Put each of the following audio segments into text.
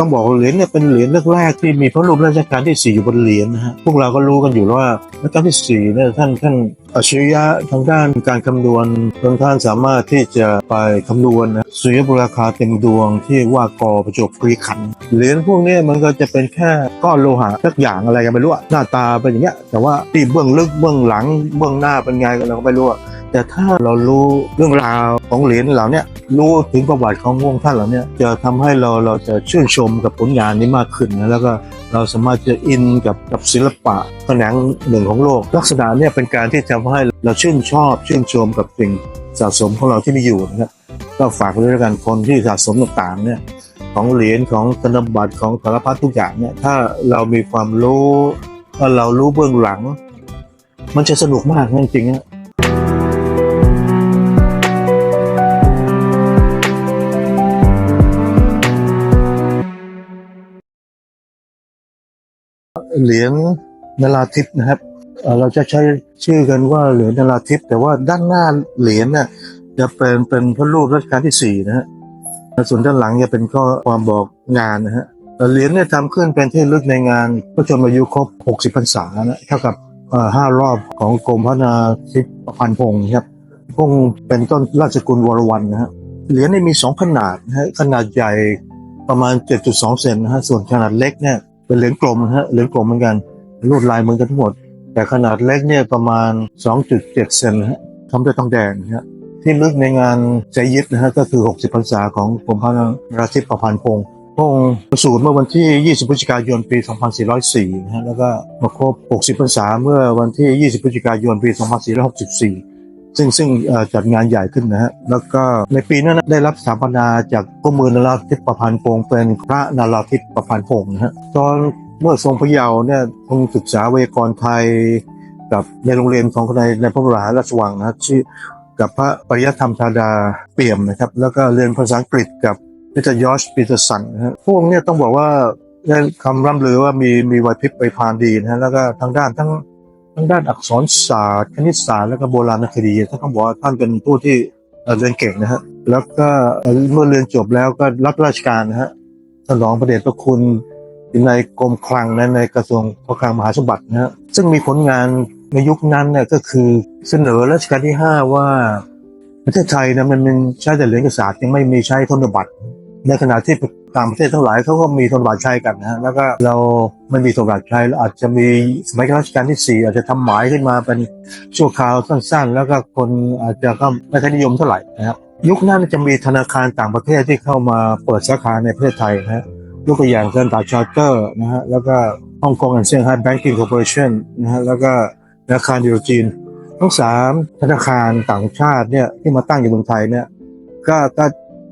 ต้องบอกเหรียญเนี่ยเป็นเหรียญแรกๆที่มีพระรูปรัชกาลที่สี่อยู่บนเหรียญนะฮะพวกเราก็รู้กันอยู่ว่ารัชกาลที่สี่เนี่ยท่านท่านอัจฉริยะทางด้านการคำนวณจนท่านสามารถที่จะไปคำนวณนะสุริยบุราคาเต็มดวงที่ว่ากอประจบคีรีขันเหรียญพวกนี้มันก็จะเป็นแค่ก้อนโลหะสักอย่างอะไรกันไม่รู้อะหน้าตาเป็นอย่างเงี้ยแต่ว่าที่เบื้องลึกเบื้องหลังเบื้องหน้าเป็นไงเราก็ไม่รู้อะ แต่ถ้าเรารู้เรื่องราวของเหรียญเหล่านี้รู้ถึงประวัติของวงท่านเหล่านี้จะทำให้เราเราจะชื่นชมกับผลงานนี้มากขึ้นนะแล้วก็เราสามารถจะอินกับกับศิลปะแขนงหนึ่งของโลก ลักษณะเนี่ยเป็นการที่ทำให้เราชื่นชอบ ชื่นชมกับสิ่งสะสมของเราที่มีอยู่นะครับก็ฝากด้วยกันคนที่สะสมต่างๆเนี่ยของเหรียญของธนบัตรของสารพัดทุกอย่างเนี่ยถ้าเรามีความรู้ว่าเรารู้เบื้องหลัง มันจะสนุกมากจริงๆนะ เหรียญนราธิปนะครับเราจะใช้ชื่อกันว่าเหรียญนราธิปแต่ว่าด้านหน้าเหรียญน่ะจะเป็นเป็นพระรูปรัชกาลที่สี่นะฮะส่วนด้านหลังจะเป็นข้อความบอกงานนะฮะเหรียญเนี่ยทำขึ้นเป็นที่ลึกในงานพระชนมายุครบ 60 พรรษานะเท่ากับห้ารอบของกรมพระนาทิพพันพงศ์ครับพงศ์เป็นต้นราชกุลวรวันนะฮะเหรียญนี่มีสองขนาดนะฮะขนาดใหญ่ประมาณ 7.2 เซนนะฮะส่วนขนาดเล็กเนี่ย เป็นเหรียญกลมนะฮะเหรียญกลมเหมือนกันลวดลายเหมือนกันทั้งหมด แต่ขนาดเล็กเนี่ยประมาณ 2.7 เซนนะฮะทำด้วยทองแดงนะฮะที่ลึกในงานใจยิดนะฮะก็คือ 60พรรษาของกรมพระนราชินีประพันธ์พงศ์พระองค์ประสูติเมื่อวันที่ 20 พฤศจิกายน ปี 2404นะฮะแล้วก็มาครบ 60พรรษาเมื่อวันที่ 20 พฤศจิกายน ปี 2464 ซึ่งซึ่งจัดงานใหญ่ขึ้นนะฮะแล้วก็ในปีนั้นได้รับสถาปนาจากกรมมือนราธิปประพันธ์พงเป็นพระนาราธิปประพันธ์พงศ์นะฮะตอนเมื่อทรงพระเยาว์เนี่ยทรงศึกษาไวยากรณ์ไทย กับในโรงเรียนของในในพระบรมราชวังนะฮะชื่อกับพระปริยธรรมธาดาเปี่ยมนะครับ แล้วก็เรียนภาษาอังกฤษกับอาจารย์ยอชปีเตอร์สันนะฮะพวกเนี้ต้องบอกว่าได้คำร่ำลือว่ามีมีไหวพริบไปพานดีนะฮะแล้วก็ทางด้านทั้ง ทางด้านอักษรศาสตร์คณิตศาสตร์และก็โบราณคดีท่านต้องบอกว่าท่านเป็นผู้ที่เรียนเก่งนะฮะแล้วก็เมื่อเรียนจบแล้วก็รับราชการนะฮะถนองพระเดชพระคุณในกรมคลังนะในกระทรวงพระคลังมหาสมบัตินะฮะซึ่งมีผลงานในยุคนั้นเนี่ยก็คือเสนอรัชกาลที่ 5 ว่าประเทศไทยนะมันมันใช้แต่เหรียญกระสาบยังไม่มีใช้ธนบัตรในขณะที่ ต่างประเทศทั้งหลายเขาก็มีธนบัตรใช้กันนะฮะแล้วก็เราไม่มีธนบัตรใช้เราอาจจะมีสมัยรัชกาลที่สี่อาจจะทำหมายขึ้นมาเป็นชั่วคราวสั้น ๆ แล้วก็คนอาจจะก็ไม่ค่อยนิยมเท่าไหร่นะครับยุคนั้นจะมีธนาคารต่างประเทศที่เข้ามาเปิดสาขาในประเทศไทยนะฮะยกตัวอย่างเซนตาชาร์เตอร์นะฮะแล้วก็ฮ่องกงแอนเซี่ยงไฮ้แบงกิ้งคอร์ปอเรชั่นนะฮะแล้วก็ธนาคารยูโรจีนทั้งสามธนาคารต่างชาติเนี่ยที่มาตั้งอยู่เมืองไทยเนี่ยก็ก็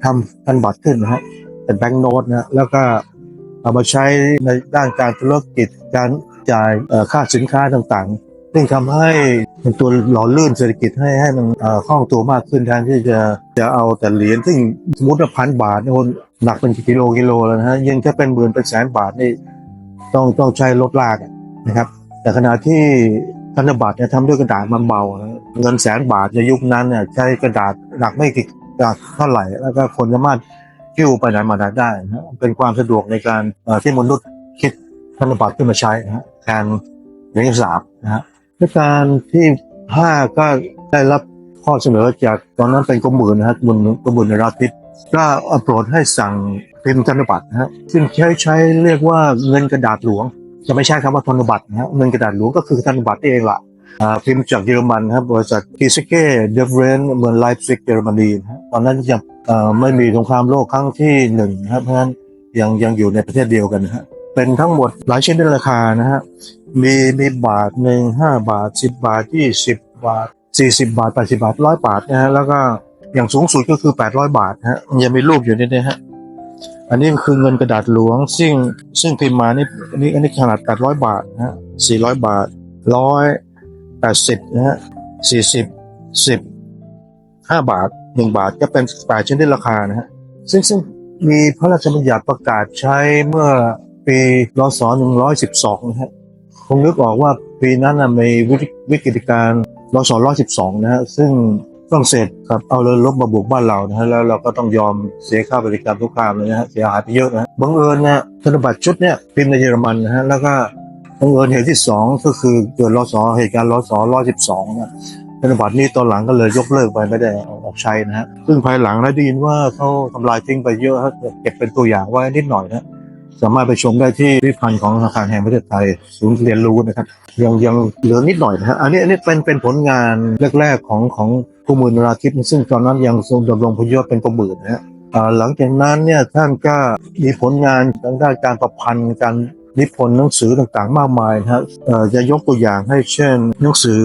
ทำพันบัตรขึ้นนะฮะ เป็นแบงก์โนตนะแล้วก็เอามาใช้ในด้านการธุรกิจการจ่ายค่าสินค้าต่างๆ ซึ่งทำให้เป็นตัวหล่อลื่นเศรษฐกิจให้ให้มันคล่องตัวมากขึ้นแทนที่จะจะเอาแต่เหรียญซึ่งสมมติว่าพันบาทนี่คนหนักเป็นกิโลกิโลแล้วนะฮะยิ่งถ้าเป็นหมื่นเป็นแสนบาทนี่ต้องต้องใช้รถลากนะครับ แต่ขณะที่ธนบัตรเนี่ยทำด้วยกระดาษมันเบาเงินแสนบาทในยุคนั้นเนี่ยใช้กระดาษหนักไม่กี่กระดาษเท่าไหร่ แล้วก็คนสามารถ คิ้วไปไหนมาไหนได้นะเป็นความสะดวกในการที่มนุษย์คิดธนบัตรขึ้นมาใช้นะฮะแทนเหรียญสาบนะฮะรัชกาลที่ห้าก็ได้รับข้อเสนอจากตอนนั้นเป็นกรมหมื่นนะฮะกรมกรมหมื่นราธิปก็โปรดให้สั่งพิมพ์ธนบัตรนะฮะซึ่งใช้ใช้เรียกว่าเงินกระดาษหลวง จะไม่ใช่คำว่าธนบัตรนะฮะเงินกระดาษหลวงก็คือธนบัตรเองล่ะอ่า พิมพ์จากเยอรมันครับบริษัทกิสเก้เดฟเรนเมืองไลฟ์ซิกเยอรมนีนะตอนนั้นยังไม่มีสงครามโลกครั้งที่หนึ่งครับเพราะฉะนั้นยังยังอยู่ในประเทศเดียวกันนะฮะเป็นทั้งหมดหลายชนิดราคานะฮะมีมีบาทหนึ่งห้าบาทสิบบาทยี่สิบบาทสี่สิบบาทแปดสิบาทร้อยบาทนะฮะแล้วก็อย่างสูงสุดก็คือแปดร้อยบาทฮะยังมีรูปอยู่นี่นะฮะอันนี้คือเงินกระดาษหลวง ซึ่งซึ่งพิมพ์มานี่นนี้อันนี้ขนาด800บาทนะฮะ400บาทร้อย 180นะฮะ40 10 5บสิบห้าบาท1บาทก็เป็น8ชนิดราคานะฮะซึ่งซึ่งมีพระราชบัญญัติประกาศใช้เมื่อปีรศ112 นะฮะคงนึกออกว่าปีนั้นนะมีวิกฤตการณ์รศ112 นะฮะซึ่งฝรั่งเศสครับเอาเรือรบมาบุกบ้านเรานะฮะแล้วเราก็ต้องยอมเสียค่าบริการทุกครามเลยนะฮะเสียหายไปเยอะนะฮะบังเอิญนะธนบัตรชุดเนี้ยพิมพ์ในเยอรมันนะฮะแล้วก็ บังเอิญเหตุที่สองก็คือเกิดรศเหตุการณ์รศร้อยสิบสองนะธนบัตรนี้ตอนหลังก็เลยยกเลิกไปไม่ได้ออกใช้นะฮะซึ่งภายหลังนะได้ยินว่าเขาทำลายทิ้งไปเยอะเก็บเป็นตัวอย่างไว้นิดหน่อยนะสามารถไปชมได้ที่พิพิธภัณฑ์ของธนาคารแห่งประเทศไทยศูนย์เรียนรู้นะครับ ยังยังเหลือนิดหน่อยนะฮะอันนี้อันนี้เป็นเป็นผลงานแรกๆของของผู้มือนราธิปซึ่งตอนนั้นยังทรงดำรงพยศเป็นประมือนะฮะหลังจากนั้นเนี่ยท่านก็มีผลงานทางด้านการประพันธ์การ นิพนธ์หนังสือต่างๆ มากมายนะฮะเอ่อจะยกตัวอย่างให้เช่น หนังสือ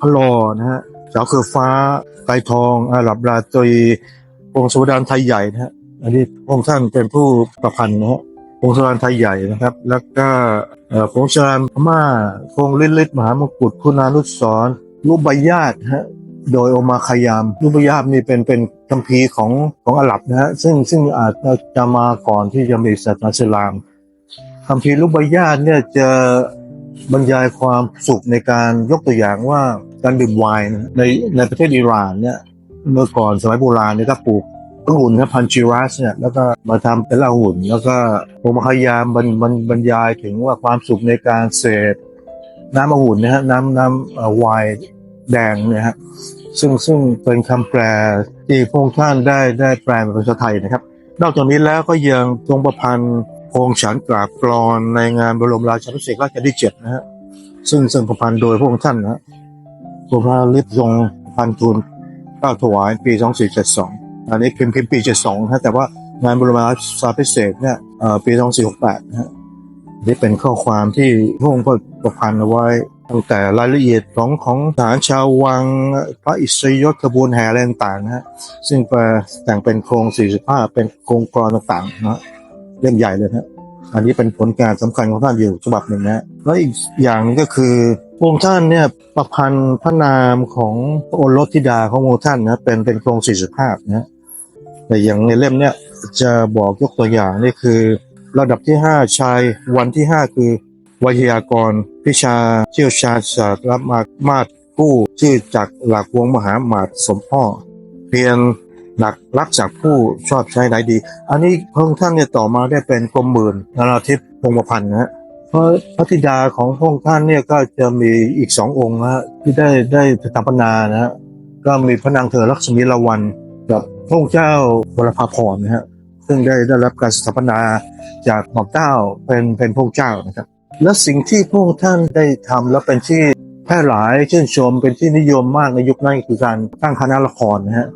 พระลอนะฮะเสาเคือฟ้าไตรทองอาหรับราตรีองค์สวดานไทยใหญ่นะฮะอันนี้องค์ท่านเป็นผู้ประพันธ์นะฮะพงศรานไทยใหญ่นะครับ แล้วก็เอ่อพงศรานพม่าพงฤทธิ์ฤทธิ์มหามกุฎคุณานุสรณ์รูปใบญาติฮะโดยโอมาคายามรูปใบญาตินี่เป็นเป็นคัมภีร์ของของอาหรับนะฮะซึ่งซึ่งอาจจะมาก่อนที่จะมีศาสนาอิสลาม คัมภีร์รูปใบญาติเนี่ยจะบรรยายความสุขในการยกตัวอย่างว่าการดื่มไวน์ในในประเทศอิหร่านเนี่ยเมื่อก่อนสมัยโบราณเนี่ยก็ปลูกองุ่นครับพันจิรัสเนี่ยแล้วก็มาทำเป็นเหล้าองุ่น แล้วก็ผมพยายามบรรบรรบรรยายถึงว่าความสุขในการเสพน้ำองุ่นนะฮะน้ำน้ำไวน์แดงเนี่ยฮะซึ่งซึ่งเป็นคำแปลที่พงท่านได้ได้แปลเป็นภาษาไทยนะครับ นอกจากนี้แล้วก็ยังทรงประพันธ์ โครงฉันกราบกรอนในงานบรมราชาภิเษกราชที่เจ็ดนะฮะซึ่งซึ่งประพันธ์โดยพระองค์ท่านนะฮะพระพาลิบทรงพันธ์ทูลเก้าถวายปี2472อันนี้พิมพ์พิมพ์ปี72นะแต่ว่างานบรมราชาภิเษกเนี่ยเอ่อปี2468นะฮะนี่เป็นข้อความที่พระองค์ประพันธ์เอาไว้ตั้งแต่รายละเอียดของของทหารชาววังพระอิสริยศขบวนแห่อะไรต่างๆนะฮะซึ่งแปลแต่งเป็นโครง45เป็นโครงกรอนต่างๆนะ ฮะเล่มใหญ่เลยนะฮะอันนี้เป็นผลงานสำคัญของท่านอยู่ฉบับหนึ่งนะแล้วอีกอย่างนึงก็คือพระองค์ท่านเนี่ยประพันธ์พระนามของพระโอรสธิดาของพระองค์ท่านนะเป็นเป็นโครง45นะฮะแต่อย่างในเล่มเนี้ยจะบอกยกตัวอย่างนี่คือ ระดับที่ 5 ชายวันที่ 5 คือวิทยากรพิชาเชี่ยวชาญศาสตร์รับมามาตผู้ชื่อจากหลักวงมหาหมาตสมพ่อเพียง หลักรักจากผู้ชอบใช้ไหนดี อันนี้พระองค์ท่านเนี่ยต่อมาได้เป็นกรมหมื่นนาราธิปพงศ์ประพันธ์นะฮะเพราะพระธิดาของพระองค์ท่านเนี่ยก็จะมีอีกสององค์นะฮะที่ได้ได้สถาปนานะฮะก็มีพระนางเธอลักษมีละวันกับพระองค์เจ้าวรภาพรนะฮะซึ่งได้ได้รับการสถาปนาจากหม่อมเจ้าเป็นเป็นพระองค์เจ้านะครับและสิ่งที่พระองค์ท่านได้ทำแล้วเป็นที่แพร่หลายชื่นชมเป็นที่นิยมมากในยุคนั้นคือการตั้งคณะละครนะฮะ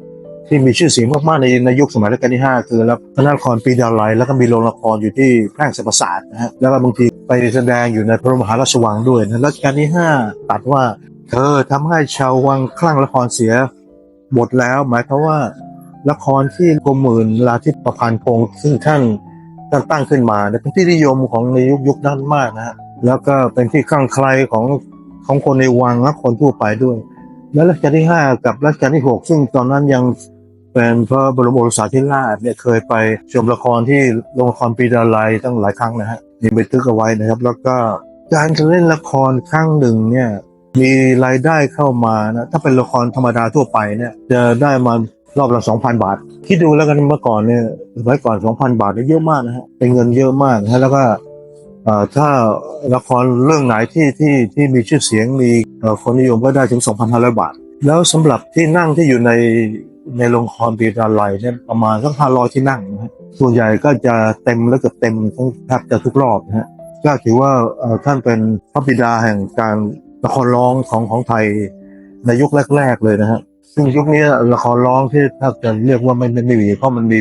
ที่มีชื่อเสียงมากๆในในยุคสมัยรัชกาลที่ 5 คือแล้วคณะละครปีดาลัยแล้วก็มีโรงละครอยู่ที่แพร่งสรรพศาสตร์นะฮะแล้วก็บางทีไปแสดงอยู่ในพระมหาราชวังด้วยนะรัชกาลที่ 5 ตัดว่าเธอทำให้ชาววังคลั่งละครเสียหมดแล้ว หมายความว่าละครที่กรมหมื่นลาทิตประพันธ์พงศ์ซึ่งท่านท่านตั้งขึ้นมาเป็นที่นิยมของในยุคยุคนั้นมากนะฮะแล้วก็เป็นที่คลั่งไคล้ของของคนในวังและคนทั่วไปด้วย และรัชกาลที่ห้ากับรัชกาลที่หกซึ่งตอนนั้นยัง เป็นพระบรมโอรสาธิราชเนี่ยเคยไปชมละครที่โรงละครปีดาลัยตั้งหลายครั้งนะฮะมีบันทึกเอาไว้นะครับ แล้วก็การเล่นละครครั้งหนึ่งเนี่ยมีรายได้เข้ามานะถ้าเป็นละครธรรมดาทั่วไปเนี่ยจะได้มารอบละ2,000บาท คิดดูแล้วกันเมื่อก่อนเนี่ยสมัยก่อน2,000บาทเนี่ยเยอะมากนะฮะเป็นเงินเยอะมากนะฮะแล้วก็ถ้าละครเรื่องไหนที่ที่ที่มีชื่อเสียงมีคนนิยมก็ได้ถึง 2,500 บาท แล้วสำหรับที่นั่งที่อยู่ใน ในโรงละครปีดาลัยเนี่ยประมาณสัก500ที่นั่งนะฮะส่วนใหญ่ก็จะเต็มแล้วเกือบเต็มทั้งแทบจะทุกรอบนะฮะก็ถือว่าท่านเป็นพระบิดาแห่งการละครร้องของของไทยในยุคแรก ๆ เลยนะฮะซึ่งยุคนี้ละครร้องที่ถ้าจะเรียกว่าไม่ไม่ไม่มีเพราะมันมี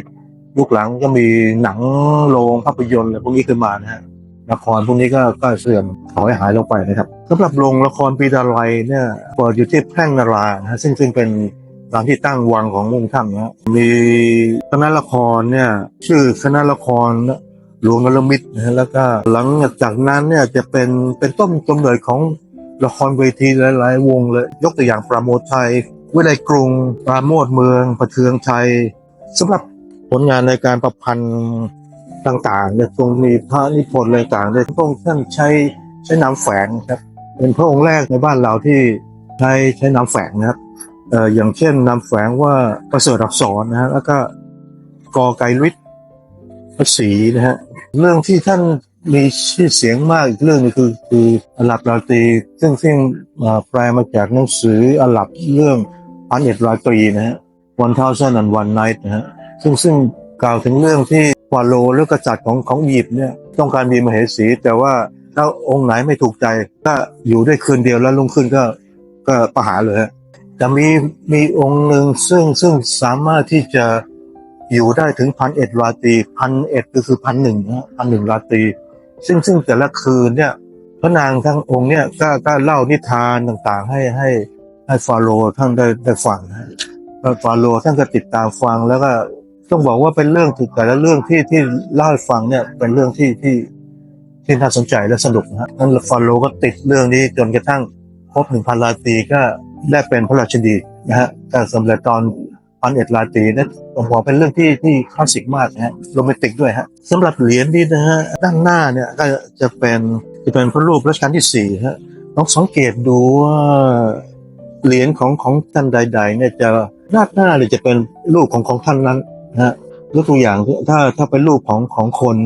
ยุคหลังก็มีหนังโรงภาพยนตร์อะไรพวกนี้ขึ้นมานะฮะละครพวกนี้ก็ก็เสื่อมถอยหายลงไปนะครับสำหรับโรงละครปีดาลัยเนี่ยเปิดอยู่ที่แพร่งนารานะฮะซึ่งซึ่งเป็น สถานที่ตั้งวังของมุงท่านนะมีคณะละครเนี่ยชื่อคณะละครหลวงนรมิตรนะฮะแล้วก็หลังจากนั้นเนี่ยจะเป็นเป็นต้นกำเนิดของละครเวทีหลาย ๆ วงเลย ยกตัวอย่างปราโมทไทย วิไลกรุง ปราโมทเมืองประเทืองไทยสำหรับผลงานในการประพันธ์ต่างๆเนี่ยทรงมีพระนิพนธ์อะไรต่างๆเนี่ยพระองค์ท่านใช้ใช้น้ำแฝงครับ เป็นพระองค์แรกในบ้านเราที่ใช้ใช้น้ำแฝงนะครับ เอ่ออย่างเช่นนำแฝงว่าประเสริฐอักษรนะฮะแล้วก็กอไกรฤทธิ์พระศรีนะฮะเรื่องที่ท่านมีชื่อเสียงมากอีกเรื่องหนึงคือคืออาหรับราตรีซึ่งซึ่งแปลมาจากหนังสืออาหรับเรื่องพันเอ็ดราตรีนะฮะ One Thousand and One Night นะฮะซึ่งซึ่งกล่าวถึงเรื่องที่ฟาโรห์หรือกษัตริย์ของของอียิปต์เนี่ยต้องการมีมเหสี แต่ว่าถ้าองค์ไหนไม่ถูกใจก็อยู่ได้คืนเดียวแล้วลุ่งขึ้นก็ก็ประหารเลยฮะ แต่มีมีองค์หนึ่งซึ่งซึ่งสามารถที่จะอยู่ได้ถึงพันเอ็ดราตรีพันเอ็ดก็คือพันหนึ่งนะพันหนึ่งราตรีซึ่งซึ่งแต่ละคืนเนี่ยพระนางทั้งองค์เนี่ยก็ก็เล่านิทานต่างๆ ให้ให้ให้ฟาโรห์ท่านได้ได้ฟังนะฮะฟาโรห์ท่านก็ติดตามฟังแล้วก็ต้องบอกว่าเป็นเรื่องถึงแต่ละเรื่องที่ที่เล่าให้ฟังเนี่ยเป็นเรื่องที่ที่ที่น่าสนใจและสนุกนะฮะนั้นฟาโรห์ก็ติดเรื่องนี้จนกระทั่งครบหนึ่งพันราตรีก็ ได้เป็นพระราชดีนะฮะก็สำเร็จตอนพันเอ็ดราตีนั่นผมบอกเป็นเรื่องที่ที่คลาสสิกมากนะฮะโรแมนติกด้วยฮะสำหรับเหรียญนี้นะฮะด้านหน้าเนี่ยก็จะเป็นจะเป็นพระรูปรัชกาลที่สี่ฮะลองสังเกตดูว่าเหรียญของของท่านใด ๆ เนี่ยจะหน้าหน้าเลยจะเป็นรูปของของท่านนั้นนะฮะยกตัวอย่างถ้าถ้าเป็นรูปของของคน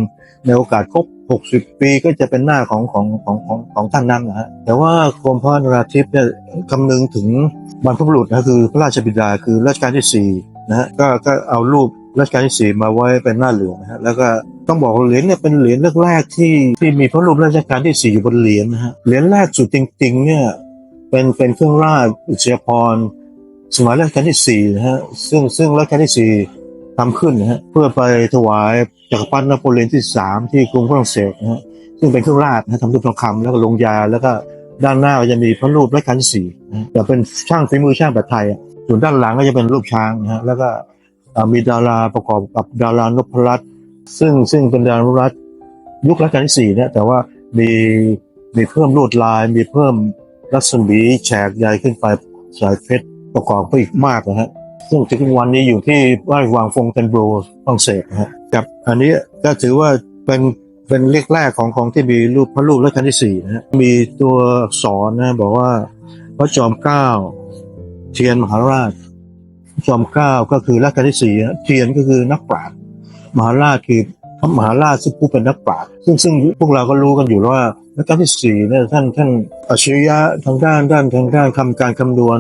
ในโอกาสครบ 60 ปีก็จะเป็นหน้าของของของของของท่านนั้นนะฮะแต่ว่ากรมพระนราธิปเนี่ยคำนึงถึงบรรพบุรุษนะคือพระราชบิดาคือรัชกาลที่สี่นะฮะก็ก็เอารูปรัชกาลที่สี่มาไว้เป็นหน้าเหลืองนะฮะแล้วก็ต้องบอกเหรียญเนี่ยเป็นเหรียญแรกๆที่ที่มีพระรูปรัชกาลที่สี่อยู่บนเหรียญนะฮะเหรียญแรกสุดจริงๆเนี่ยเป็นเป็นเครื่องราชอุชยพรสมัยรัชกาลที่สี่นะฮะซึ่งซึ่งรัชกาลที่สี่ ทำขึ้นนะฮะเพื่อไปถวายจักรพรรดินโปเลียนที่สามที่กรุงฝรั่งเศสนะฮะซึ่งเป็นเครื่องราชนะทำด้วยทองคำแล้วก็ลงยาแล้วก็ด้านหน้าก็จะมีพระรูปรัชกาลที่สี่แต่เป็นช่างฝีมือช่างแบบไทยอะส่วนด้านหลังก็จะเป็นรูปช้างนะฮะแล้วก็มีดาราประกอบกับดารานพรัตน์ซึ่งซึ่งเป็นดารานพรัตน์ยุครัชกาลที่สี่เนี่ยแต่ว่ามีมีเพิ่มลวดลาย มีเพิ่มรัศมีแฉกใหญ่ขึ้นไปสายเพชรประกอบไปอีกมากนะฮะ ซึ่งถึงวันนี้อยู่ที่ราชวังฟงเทนโบรฝรั่งเศสนะฮะกับอันนี้ก็ถือว่าเป็นเป็นเลขแรกของของที่มีรูปพระรูปรัชกาลที่สี่นะฮะมีตัวอักษรนะบอกว่าพระจอมเกล้าเทียนมหาราชพระจอมเกล้าก็คือรัชกาลที่สี่นะเทียนก็คือนักปราชญ์มหาราชคือพระมหาราชซึ่งผู้เป็นนักปราชญ์ซึ่งซึ่งพวกเราก็รู้กันอยู่แล้วว่ารัชกาลที่สี่เนี่ยท่านท่านอัจฉริยะทางด้านด้านทางด้านคำการคำนวณ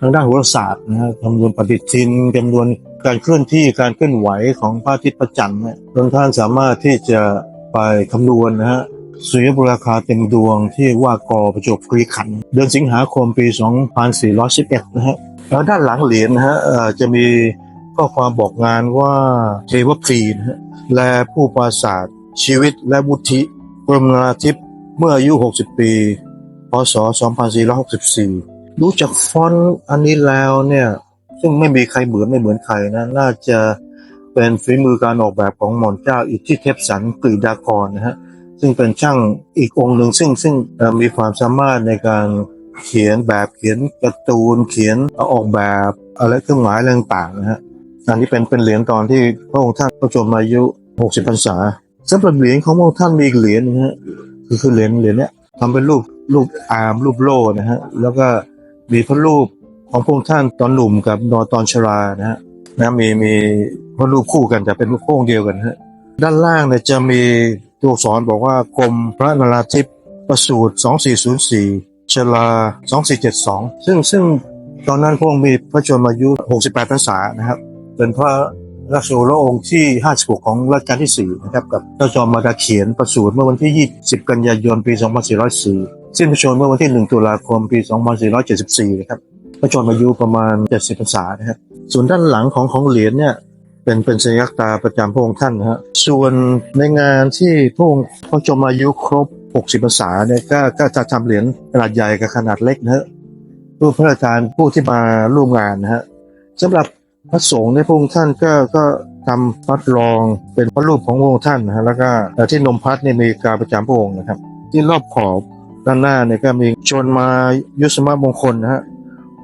ทางด้านโหราศาสตร์นะฮะคำนวณปฏิทินคำนวณการเคลื่อนที่การเคลื่อนไหวของพระอาทิตย์พระจันทร์เนี่ยจนท่านสามารถที่จะไปคำนวณนะฮะสุริยบุราคาเต็มดวงที่ว่ากอประจบคีรีขัน เดือนสิงหาคมปี 2411 นะฮะแล้วด้านหลังเหรียญนะฮะจะมีข้อความบอกงานว่าเทวพรีนะฮะและผู้ปราศาสตร์ชีวิตและวุฒิกรมนาทิพย์เมื่ออายุ 60 ปี พศ 2464 รู้จักฟอนต์อันนี้แล้วเนี่ย ซึ่งไม่มีใครเหมือนไม่เหมือนใครนะ น่าจะเป็นฝีมือการออกแบบของหม่อมเจ้าอิทธิเทพสันกฤดากรนะฮะ ซึ่งเป็นช่างอีกองค์หนึ่งซึ่งซึ่งมีความสามารถในการเขียนแบบเขียนการ์ตูนเขียนออกแบบอะไรเครื่องหมายอะไรต่างๆนะฮะอันนี้เป็นเป็นเหรียญตอนที่พระองค์ท่านประชนมอายุ 60พรรษาสำหรับเหรียญของพระองค์ท่านมีอีกเหรียญนะฮะคือคือเหรียญเหรียญเนี้ยทำเป็นรูปรูปอาร์มรูปโล่นะฮะแล้วก็ มีพระรูปของพระองค์ท่านตอนหนุ่มกับนอนตอนชรานะฮะนะมีมีพระรูปคู่กันแต่เป็นพระองค์เดียวกันฮะด้านล่างเนี่ยจะมีตัวอักษรบอกว่ากรมพระนราธิปประสูตร 2404ชลา 2472 ซึ่งซึ่งตอนนั้นพระองค์มีพระชนมายุ 68พรรษานะครับ เป็นพระราชโอรสองค์ที่ 56 ของรัชกาลที่ 4 นะครับ กับเจ้าจอมมาดาเขียนประสูติเมื่อวันที่ 20 กันยายน ปี 2404 สิ้นพระชนม์เมื่อวันที่ 1 ตุลาคม ปี 2474 นะครับ พระชนมายุประมาณ 70พรรษานะครับ ส่วนด้านหลังของของเหรียญเนี่ยเป็นเป็นสัญลักษณ์ตาประจำพระองค์ท่านนะฮะ ส่วนในงานที่พระองค์พระชนมายุครบ 60พรรษาเนี่ยก็ก็จะทำเหรียญขนาดใหญ่กับขนาดเล็กนะฮะเพื่อพระราชทานผู้ที่มาร่วมงานนะฮะสำหรับพระสงฆ์ในพระองค์ท่านก็ก็ทำพัดรองเป็นพระรูปของพระองค์ท่านนะฮะแล้วก็ที่นมพัดเนี่ยมีการประจำพระองค์นะครับ ที่รอบขอบ ด้านหน้าเนี่ยก็มีชนมายุสมมงคลนะฮะ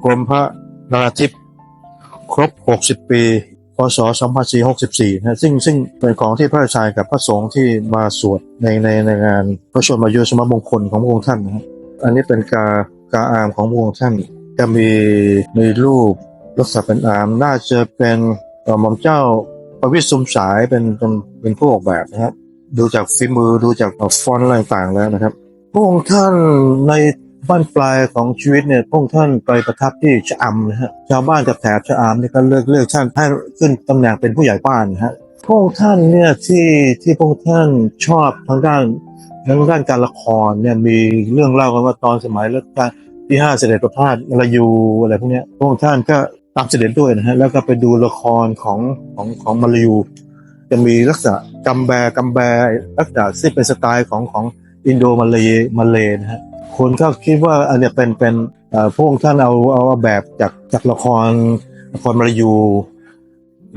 กรมพระนราธิปครบ 60 ปีพศ2464นะฮะซึ่งซึ่งเป็นของที่พระราชานกับพระสงฆ์ที่มาสวดในในในงานพระชนมายุสมมงคลของพระองค์ท่านนะฮะอันนี้เป็นกากาอามของพระองค์ท่าน จะมีมีรูปลักษณะเป็นอามน่าจะเป็นเอ่อหม่อมเจ้าประวิตรสุมสายเป็นเป็นเป็นผู้ออกแบบนะครับดูจากฝีมือดูจากฟอนต์อะไรต่างๆแล้วนะครับ พระองค์ท่านในบ้านปลายของชีวิตเนี่ยพระองค์ท่านไปประทับที่ชะอำนะฮะชาวบ้านจากแถบชะอำเนี่ยก็เลือกเลือกท่านให้ขึ้นตำแหน่งเป็นผู้ใหญ่บ้านนะฮะพระองค์ท่านเนี่ยที่ที่พระองค์ท่านชอบทางด้านทางด้านการละครเนี่ยมีเรื่องเล่ากันว่าตอนสมัยรัชกาลที่ห้าเสด็จประพาสมลายูอะไรพวกเนี้ยพระองค์ท่านก็ตามเสด็จด้วยนะฮะแล้วก็ไปดูละครของของของมลายูจะมีลักษณะกัมแบกัมแบลักษณะที่เป็นสไตล์ของของ อินโดมาเลย์มาเลย์นะฮะคนก็คิดว่าอันเนี้ยเป็นเป็นพระองค์ท่านเอาเอาแบบจากจากละครละครมาลายู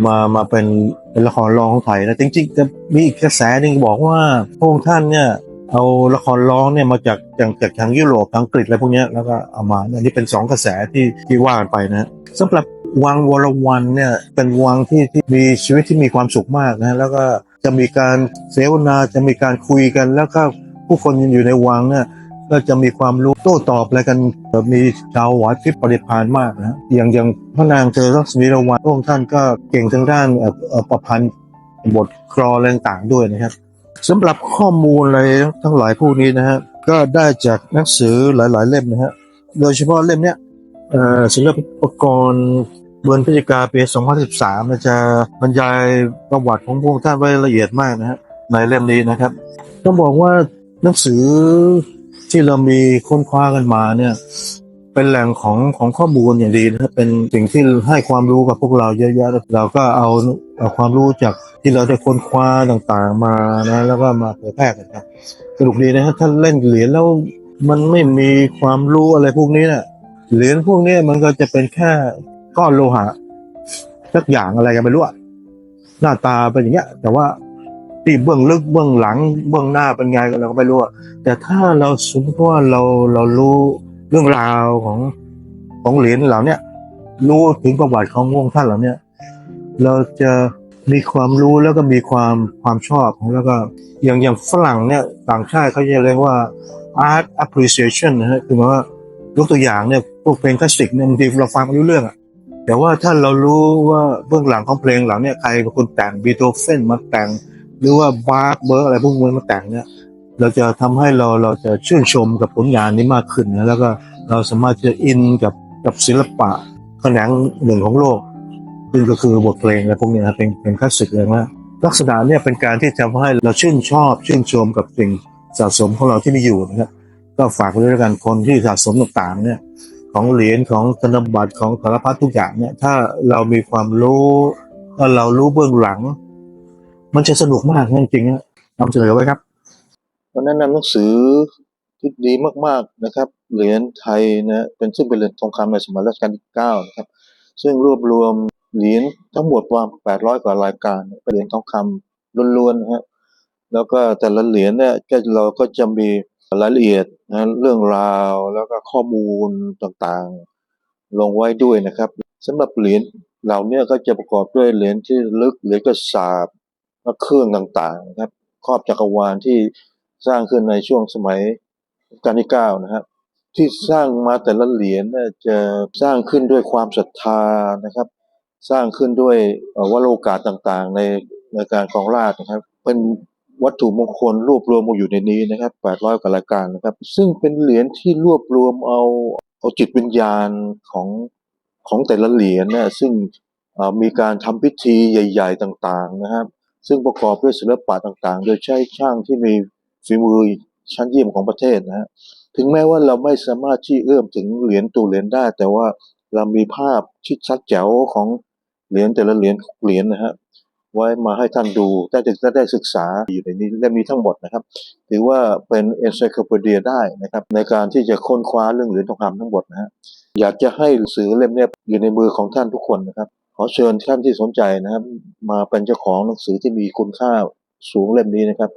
มามาเป็นเป็นละครร้องของไทยนะจริงๆจะมีอีกกระแสหนึ่งบอกว่าพระองค์ท่านเนี่ยเอาละครร้องเนี่ยมาจากจากจากทางยุโรปทางอังกฤษอะไรพวกเนี้ยแล้วก็เอามาอันนี้เป็นสองกระแสที่ที่ว่ากันไปนะฮะสำหรับวังวรวันเนี่ยเป็นวังที่ที่มีชีวิตที่มีความสุขมากนะแล้วก็จะมีการเสวนาจะมีการคุยกันแล้วก็ ผู้คนอยู่ในวังเนี่ยก็จะมีความรู้โต้ตอบอะไรกันมีชาวไหวพริบปริพานมากนะอย่างอย่างพระนางเจอรัศมีรางวัลพระองค์ท่านก็เก่งทางด้านประพันธ์บทกรออะไรต่างด้วยนะครับสำหรับข้อมูลอะไรทั้งหลายพวกนี้นะฮะก็ได้จากหนังสือหลาย ๆ เล่มนะฮะโดยเฉพาะเล่มเนี้ยเอ่อศิลปกรเดือนพฤศจิกาปี 2013นะจะบรรยายประวัติของพระองค์ท่านไว้ละเอียดมากนะฮะในเล่มนี้นะครับ ต้องบอกว่า หนังสือที่เรามีค้นคว้ากันมาเนี่ย เป็นแหล่งของของข้อมูลอย่างดีนะเป็นสิ่งที่ให้ความรู้กับพวกเราเยอะแยะเราก็เอาเอาความรู้จากที่เราได้ค้นคว้าต่างๆมานะ แล้วก็มาเผยแพร่กันครับสนุกดีนะฮะถ้าเล่นเหรียญแล้วมันไม่มีความรู้อะไรพวกนี้น่ะเหรียญพวกนี้มันก็จะเป็นแค่ก้อนโลหะสักอย่างอะไรกันไม่รู้อะหน้าตาเป็นอย่างเงี้ย แต่ว่า ที่เบื้องลึกเบื้องหลัง เบื้องหน้าเป็นไงเราก็ไม่รู้แต่ถ้าเราสมมติว่าเราเรารู้เรื่องราวของของเหรียญเหล่าเนี้ยรู้ถึงประวัติของวงท่านเหล่าเนี้ยเราจะมีความรู้แล้วก็มีความความชอบแล้วก็อย่างอย่างฝรั่งเนี่ยต่างชาติเขาจะเรียกว่า art appreciation นะฮะคือหมายว่ายกตัวอย่างเนี่ยพวกเพลงคลาสสิกเนี่ยบางทีเราฟังไม่รู้เรื่องอะแต่ว่าถ้าเรารู้ว่าเบื้องหลังของเพลงเหล่าเนี้ใครเป็นคนแต่งบีโธเฟนมาแต่ง หรือว่าบาร์กเบอร์อะไรพวกนี้มาแต่งเนี่ยเราจะทำให้เราเราจะชื่นชมกับผลงานนี้มากขึ้นนะแล้วก็เราสามารถจะอินกับกับศิลปะแขนงหนึ่งของโลกซึ่งก็คือบทเพลงอะไรพวกนี้นะเป็นเป็นคลาสสิกเลยว่าลักษณะเนี่ยเป็นการที่ทำให้เราชื่นชอบชื่นชมกับสิ่งสะสมของเราที่มีอยู่นะครับก็ฝากไว้ด้วยกันคนที่สะสมต่างๆเนี่ยของเหรียญของธนบัตรของสารพัดทุกอย่างเนี่ยถ้าเรามีความรู้ถ้าเรารู้เบื้องหลัง มันจะสนุกมากจริงๆนะนำเสนอไว้ครับวันนั้นำหนังสือที่ดีมากๆนะครับ เหรียญไทยนะเป็นซึ่งเป็นเหรียญทองคำในสมัยรัชกาลที่เก้านะครับ ซึ่งรวบรวมเหรียญทั้งหมดประมาณ800 กว่ารายการเป็นเหรียญทองคำล้วนๆนะฮะแล้วก็แต่ละเหรียญเนี่ยก็เราก็จะมีรายละเอียดนะเรื่องราวแล้วก็ข้อมูลต่างๆ ลงไว้ด้วยนะครับสำหรับเหรียญเหล่านี้ก็จะประกอบด้วยเหรียญที่ลึกเหรียญกระสาบ และเครื่องต่างๆนะครับครอบจักรวาลที่สร้างขึ้นในช่วงสมัยกาลที่เก้านะครับที่สร้างมาแต่ละเหรียญเนี่ยจะสร้างขึ้นด้วยความศรัทธานะครับ สร้างขึ้นด้วยวโรกาสต่างๆ ในในการครองราชนะครับ เป็นวัตถุมงคลรวบรวมมาอยู่ในนี้นะครับ800กว่ารายการนะครับ ซึ่งเป็นเหรียญที่รวบรวมเอาเอาจิตวิญญาณของของแต่ละเหรียญนี่ซึ่งมีการทำพิธีใหญ่ ๆต่าง ๆนะครับ ซึ่งประกอบด้วยศิลปะต่างๆ โดยใช้ช่างที่มีฝีมือชั้นเยี่ยมของประเทศนะฮะถึงแม้ว่าเราไม่สามารถที่เอื้อมถึงเหรียญตัวเหรียญได้ แต่ว่าเรามีภาพที่ชัดแจ๋วของเหรียญแต่ละเหรียญเหรียญนะฮะไว้มาให้ท่านดูได้จะได้ศึกษาอยู่ในนี้และมีทั้งหมดนะครับ ถือว่าเป็น encyclopedia ได้นะครับ ในการที่จะค้นคว้าเรื่องเหรียญทองคำทั้งหมดนะฮะอยากจะให้หนังสือเล่มนี้อยู่ในมือของท่านทุกคนนะครับ ขอเชิญท่านที่สนใจนะครับ มาเป็นเจ้าของหนังสือที่มีคุณค่าสูงเล่มนี้นะครับ